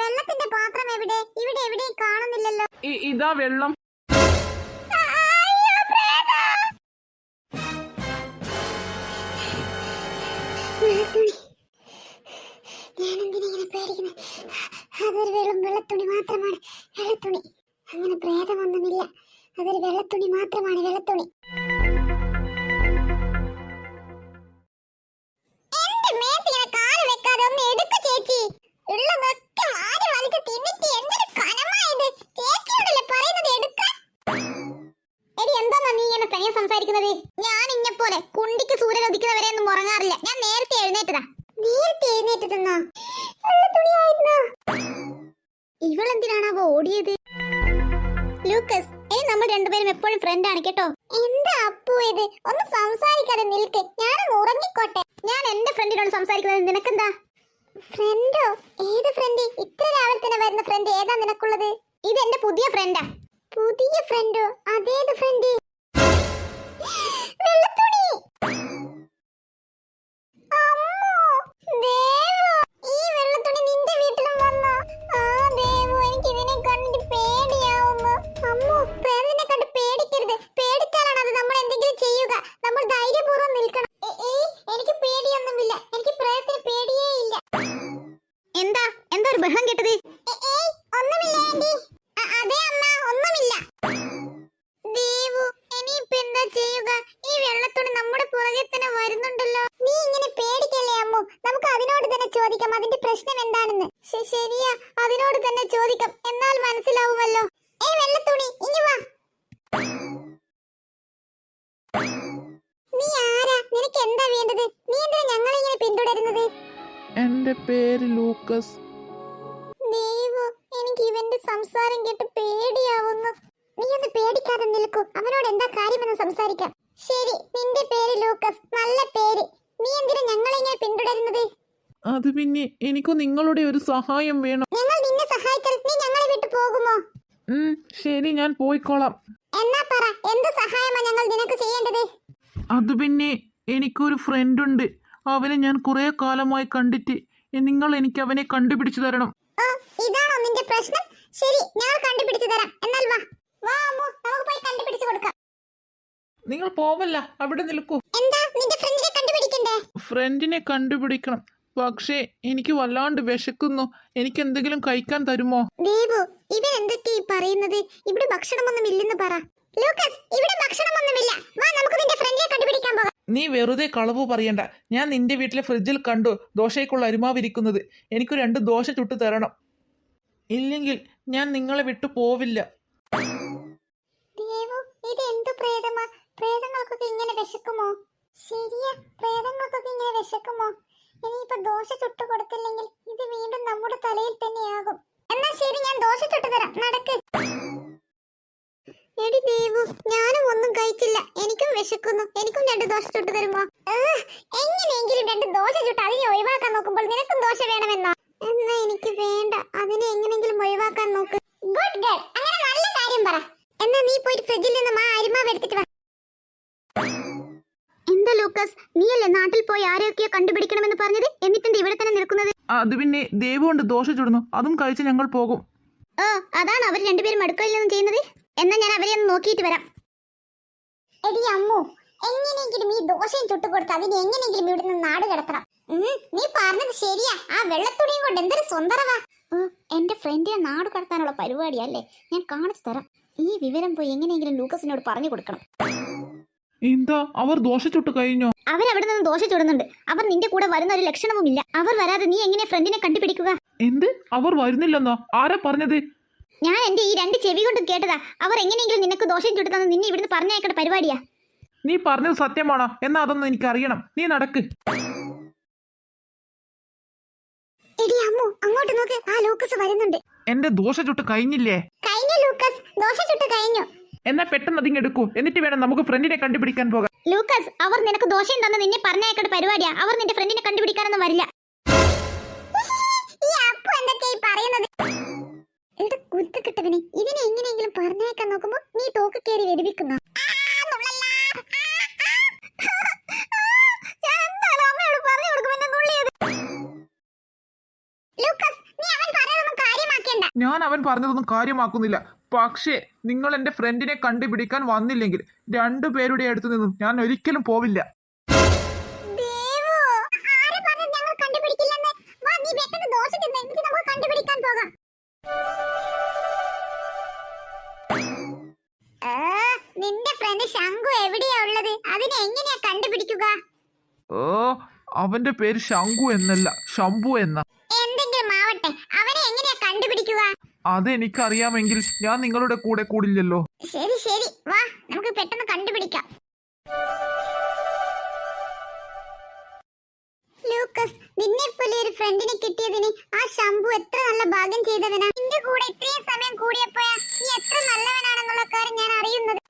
വെള്ളത്തിന്റെ പാത്രം എവിടെ? ഇവിടെ എവിടെ കാണുന്നില്ലല്ലോ. ഇതാ വെള്ളം. ഞാൻ ഇഞ്ഞപ്പോലെ കുണ്ടിക്ക് സൂര്യൻ ഉദിക്കുന്നവരെ ഒന്നും ഉറങ്ങാറില്ല. ഞാൻ നേരത്തെ എഴുന്നേറ്റതാ. നേരത്തെ എഴുന്നേറ്റതെന്നോ? ഇവളെന്തിനാണാവോ ഓടിയത്? ലൂക്കസ് ഏ നമ്മൾ രണ്ടുപേരും എപ്പോഴും ഫ്രണ്ട് ആണ് കേട്ടോ. എന്താ അപ്പു ഇത്? ഒന്ന് സംസാരിക്കാതെ നിൽക്ക്. ഞാനൊന്ന് ഉറങ്ങിക്കോട്ടെ. ഞാൻ എന്റെ ഫ്രണ്ടിനോട് സംസാരിക്കുന്നത് നിനക്കെന്താ? ഫ്രണ്ടോ ഏത് ഫ്രണ്ട് ഇത്ര രാവിലെ തന്നെ വരുന്ന ഫ്രണ്ട് ഏതാ നിനക്കുള്ളത്? ഇത് എന്റെ പുതിയ ഫ്രണ്ടാ പുതിയ ഫ്രണ്ടോ അതേത് ഫ്രണ്ട് ചെയ്യുക? ഈ വെള്ളത്തോട് നമ്മുടെ പുറകെ തന്നെ വരുന്നുണ്ടല്ലോ. നീ ഇങ്ങനെ പേടിക്കല്ലേ അമ്മു? നമുക്ക് അതിനോട് തന്നെ ചോദിക്കാം. അതിന്റെ പ്രശ്നം എന്താണെന്ന്? ശരിയാ. അതിനോട് തന്നെ ചോദിക്കാം. എന്നാൽ മനസ്സിലാവുമല്ലോ. ഏ വെള്ളത്തുണി ഇനി വാ. നീ ആരാ? നിനക്ക് എന്താ വേണ്ടത്? നീ എന്താ ഞങ്ങളെ ഇങ്ങനെ പിന്തുടരുന്നത്? എന്റെ പേര് ലൂക്കസ്. ദൈവം എനിക്ക് ഇവന്റെ സംസാരം കേട്ട് പേടിയാവുന്നു. പേടിക്കാതെ നിൽക്കൂ. അവനോട് എന്താ കാര്യമെന്ന് സംസാരിക്കാം. ശരി നിന്റെ പേര് ലൂക്കസ്. നല്ല പേര്. നീ എന്തിനാ ഞങ്ങളെ ഇങ്ങനെ പിന്തുടരുന്നത്? അത് പിന്നെ എനിക്ക് നിങ്ങളുടെ ഒരു സഹായം വേണം. ഞങ്ങൾ നിന്നെ സഹായിച്ചാൽ നീ ഞങ്ങളെ വിട്ടു പോകുമോ? ഉം, ശരി ഞാൻ പോയിക്കോളാം. എന്നാ പറ എന്ത് സഹായമാ ഞങ്ങൾ നിനക്ക് ചെയ്യേണ്ടത്? അത് പിന്നെ എനിക്കൊരു ഫ്രണ്ട് ഉണ്ട് അവനെ ഞാൻ കുറെ കാലമായി കണ്ടിട്ട് നിങ്ങൾ എനിക്ക് അവനെ കണ്ടുപിടിച്ചു തരണം. ഓ ഇതാണോ നിന്റെ പ്രശ്നം? ശരി ഞങ്ങൾ കണ്ടുപിടിച്ചു തരാം. എന്നാൽ വാ വാ അമ്മു നമുക്ക് പോയി കണ്ടുപിടിച്ചു കൊടുക്കാം നിങ്ങൾ പോവല്ല അവിടെ നിൽക്കൂ. എന്താ നിന്റെ ഫ്രണ്ടിനെ കണ്ടുപിടിക്കണ്ടേ? ഫ്രണ്ടിനെ കണ്ടുപിടിക്കണം. പക്ഷേ എനിക്ക് വല്ലാണ്ട് വിശക്കുന്നു. എനിക്ക് എന്തെങ്കിലും കഴിക്കാൻ തരുമോ? ദേവു ഇവൻ എന്തൊക്കെ ഈ പറയുന്നത്? ഇവിടെ ഭക്ഷണമൊന്നും ഇല്ലെന്ന് പറ. ലൂക്കസ് ഇവിടെ ഭക്ഷണമൊന്നുമില്ല. വാ നമുക്ക് നിന്റെ ഫ്രണ്ടിനെ കണ്ടുപിടിക്കാൻ പോകാം. നീ വെറുതെ കളവ് പറയണ്ട. ഞാൻ നിന്റെ വീട്ടിലെ ഫ്രിഡ്ജിൽ കണ്ടു ദോശയ്ക്കുള്ള അരിമാവിരിക്കുന്നത്. എനിക്ക് രണ്ട് ദോശ ചുട്ടു തരണം. ഇല്ലെങ്കിൽ ഞാൻ നിങ്ങളെ വിട്ടു പോവില്ല ദേവു ഇത് എന്തു പ്രേതമാ പ്രേതങ്ങൾക്കൊക്കെ ഇങ്ങനെ വിശക്കുമോ? ശരിയാ പ്രേതങ്ങൾക്കൊക്കെ ഇങ്ങനെ വിശക്കുമോ? ഇനിയിപ്പോ ദോശ ചുട്ടു കൊടുത്തില്ലെങ്കിൽ ഇത് വീണ്ടും നമ്മുടെ തലയിൽ തന്നെയാകും. എന്നാ ശരി ഞാൻ ദോശ ചുട്ടു തരാം. നടക്ക്. എടി ദേവു ഞാനും ഒന്നും കഴിച്ചില്ല. എനിക്കും വിശക്കുന്നു. എനിക്കും രണ്ട് ദോശ ചുട്ടു തരുമോ? എങ്ങനെയെങ്കിലും രണ്ട് ദോശ ചുട്ട് അതിനെ ഒഴിവാക്കാൻ നോക്കുമ്പോൾ നിനക്കും ദോശ വേണമെന്നാ? എന്നാ എനിക്ക് വേണ്ട അതിനെ എങ്ങനെയെങ്കിലും ഒഴിവാക്കാൻ നോക്ക് ഗുഡ് ഗേൾ അങ്ങനെ നല്ല കാര്യം പറ എന്നാ നീ പോയിട്ട് ഫ്രിഡ്ജിൽ നിന്ന് ആ അരിമാവ് എടുത്തിട്ട് വാ എന്താ ലൂക്കസ് നീയല്ലേ നാട്ടിൽ പോയി ആരെയൊക്കെയോ കണ്ടുപിടിക്കണമെന്ന് പറഞ്ഞത് എന്നിട്ടെന്താ ഇവിടെ തന്നെ നിൽക്കുന്നത് അത് പിന്നെ ദേവു കൊണ്ട് ദോശ ചുടുന്നു. അതും കഴിച്ച് ഞങ്ങൾ പോകും. ഓ അതാണ് അവർ രണ്ടുപേരും അടുക്കളയിൽ നിന്നും ചെയ്യുന്നത്. എന്നാ ഞാൻ അവരെ ഒന്ന് നോക്കിയിട്ട് വരാം. എടി അമ്മു എങ്ങനെയെങ്കിലും ഈ ദോശയും ചുട്ടു കൊടുത്ത് അതിന് എങ്ങനെയെങ്കിലും ഇവിടെ നിന്ന് നാട് കിടത്തണം. നീ പറഞ്ഞത് ശരിയാ. ആ വെള്ളത്തുണിയും കൊണ്ട് എന്തൊരു സുന്ദരവാ. ഓ, എന്റെ ഫ്രണ്ടിനെ നാട് കടത്താനുള്ള പരിപാടിയല്ലേ? ഞാൻ കാണിച്ചു തരാം. ഈ വിവരം പോയി എങ്ങനെയെങ്കിലും ലൂക്കസിനോട് പറഞ്ഞു കൊടുക്കണം. എന്താ? അവർ ദോശ ചുട്ട് കഴിഞ്ഞോ? അവിടെ നിന്ന് ദോശ ചുടുന്നുണ്ട്. അവർ നിന്റെ കൂടെ വരുന്ന ഒരു ലക്ഷണവുമില്ല. അവർ വരാതെ നീ എങ്ങനെ ഫ്രണ്ടിനെ കണ്ടുപിടിക്കുക? എന്ത്? അവർ വരുന്നില്ലെന്നോ? ആരാ പറഞ്ഞത്? ഞാൻ എന്റെ ഈ രണ്ട് ചെവി കൊണ്ട് കേട്ടതാ. അവർ എങ്ങനെയെങ്കിലും നിനക്ക് ദോഷം ചുട്ടു തന്ന് നിന്നെ ഇവിടുന്ന് പറഞ്ഞേക്കട്ട പരിപാടിയാ. നീ പറഞ്ഞത് സത്യമാണോ? എന്നാ അതൊന്നും എനിക്ക് അറിയണം നീ നടക്ക്. എടി അമ്മു അങ്ങോട്ട് നോക്ക്. ആ ലൂക്കസ് വരുന്നുണ്ട്. എന്റെ ദോശ ചുട്ട് കഴിഞ്ഞില്ലേ? കഴിഞ്ഞു ലൂക്കസ്. ദോശ ചുട്ട് കഴിഞ്ഞു. എന്നാ പെട്ടെന്ന് അതിങ്ങെടുക്കൂ എന്നിട്ട് വേണം നമുക്ക് ഫ്രണ്ടിനെ കണ്ടുപിടിക്കാൻ പോകാം ലൂക്കസ് അവർ നിനക്ക് ദോഷം തന്നെ നിന്നെ പറഞ്ഞേക്കട്ട് പരിപാടിയാ. അവർ നിന്റെ ഫ്രണ്ടിനെ കണ്ടുപിടിക്കാനൊന്നും വരില്ല. ഇതിനെ എങ്ങനെയെങ്കിലും പറഞ്ഞേക്കാൻ നോക്കുമ്പോ നീ തോക്ക് കയറി ഞാൻ അവൻ പറഞ്ഞതൊന്നും കാര്യമാക്കുന്നില്ല. പക്ഷേ നിങ്ങൾ എന്റെ ഫ്രണ്ടിനെ കണ്ടുപിടിക്കാൻ വന്നില്ലെങ്കിൽ രണ്ടു പേരുടെ അടുത്ത് നിന്നും ഞാൻ ഒരിക്കലും പോവില്ല. നിന്റെ ഫ്രണ്ട് ശംഖു എവിടെയാ ഉള്ളത്? അതിനെ എങ്ങനെയാ കണ്ടുപിടിക്കുക? ഓ അവന്റെ പേര് ശംഖു എന്നല്ല ശംഭു എന്ന. എന്തെങ്കിലും ആവട്ടെ. അവനെ എങ്ങനെയാ കണ്ടുപിടിക്കുക? അതെനിക്കറിയാമെങ്കിൽ ഞാൻ നിങ്ങളുടെ കൂടെ കൂടില്ലല്ലോ. ശരി ശരി. വാ നമുക്ക് പെട്ടെന്ന് കണ്ടുപിടിക്കാം. ലൂക്കസ് നിന്നെ പോലെ ഒരു ഫ്രണ്ടിനെ കിട്ടിയതിന് ആ ശംഭു എത്ര നല്ല ഭാഗ്യം ചെയ്തവനാ. നിന്റെ കൂടെ ഇത്രയും സമയം കൂടിയപ്പോയാ നീ എത്ര നല്ലവനാണെന്നുള്ള കാര്യം ഞാൻ അറിയുന്നത്.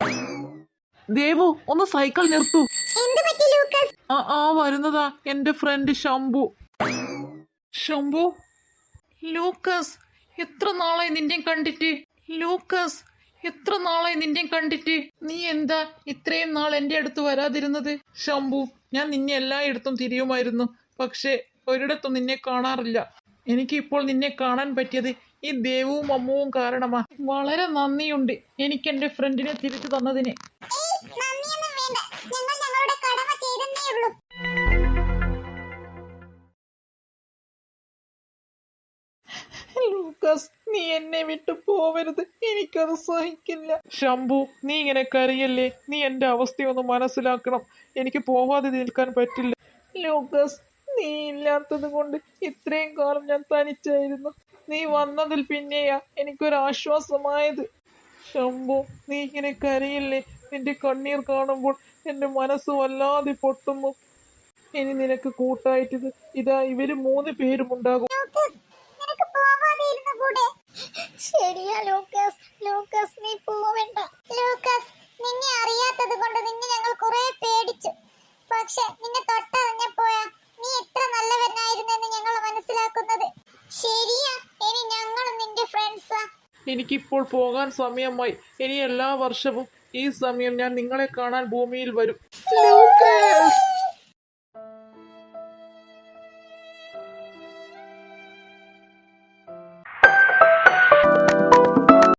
ദേവു ഒന്ന് സൈക്കിൾ നിർത്തു. എന്ത് പറ്റി ലൂക്കസ്? ആ ആ വരുന്നതാ എന്റെ ഫ്രണ്ട് ശംഭു. ശംഭു? ലൂക്കസ് എത്ര നാളായി നിന്നെ കണ്ടിട്ട്? ലൂക്കസ് എത്ര നാളായി നിന്നെ കണ്ടിട്ട്? നീ എന്താ ഇത്രയും നാൾ എന്റെ അടുത്ത് വരാതിരുന്നത്? ശംഭു ഞാൻ നിന്നെ എല്ലായിടത്തും തിരിയുമായിരുന്നു. പക്ഷേ ഒരിടത്തും നിന്നെ കാണാറില്ല. എനിക്ക് ഇപ്പോൾ നിന്നെ കാണാൻ പറ്റിയത് ഈ ദേവവും അമ്മുവും കാരണമാ. വളരെ നന്ദിയുണ്ട് എനിക്ക് എന്റെ ഫ്രണ്ടിനെ തിരിച്ചു തന്നതിന്. ലൂക്കസ് നീ എന്നെ വിട്ടു പോവരുത്. എനിക്കത് സഹിക്കില്ല. ശംഭു നീ ഇങ്ങനെ കരയല്ലേ? നീ എന്റെ അവസ്ഥയൊന്ന് മനസ്സിലാക്കണം. എനിക്ക് പോവാതെ നിൽക്കാൻ പറ്റില്ല. ലൂക്കസ് നീ ഇല്ലാത്തത് കൊണ്ട് ഇത്രയും കാലം ഞാൻ തനിച്ചായിരുന്നു. നീ വന്നതിൽ പിന്നെയാ എനിക്കൊരാശ്വാസമായത് ശംഭു നീ ഇങ്ങനെ കരയില്ലേ? നിന്റെ കണ്ണീർ കാണുമ്പോൾ എന്റെ മനസ്സ് വല്ലാതെ പൊട്ടുന്നു. ഇനി നിനക്ക് കൂട്ടായിട്ടത്. ഇതാ ഇവർ മൂന്ന് പേരുമുണ്ടാകും ലൂക്കസ് ശരിയാ ലൂക്കസ്. ലൂക്കസ് നീ പോവണ്ട. ലൂക്കസ് നിന്നെ അറിയാത്തത് കൊണ്ട് നിന്നെ ഞങ്ങൾ കുറെ പേടിച്ചു. പക്ഷെ നിന്നെ തൊട്ടറിഞ്ഞപ്പോയാ നീ എത്ര നല്ലവനായിരുന്നെന്ന് ഞങ്ങൾ മനസ്സിലാക്കുന്നത്. ശരിയാ ഇനി ഞങ്ങളും നിന്റെ ഫ്രണ്ട്സാ എനിക്കിപ്പോൾ പോകാൻ സമയമായി. ഇനി എല്ലാ വർഷവും ഈ സമയം ഞാൻ നിങ്ങളെ കാണാൻ ഭൂമിയിൽ വരും. ലൂക്കസ്!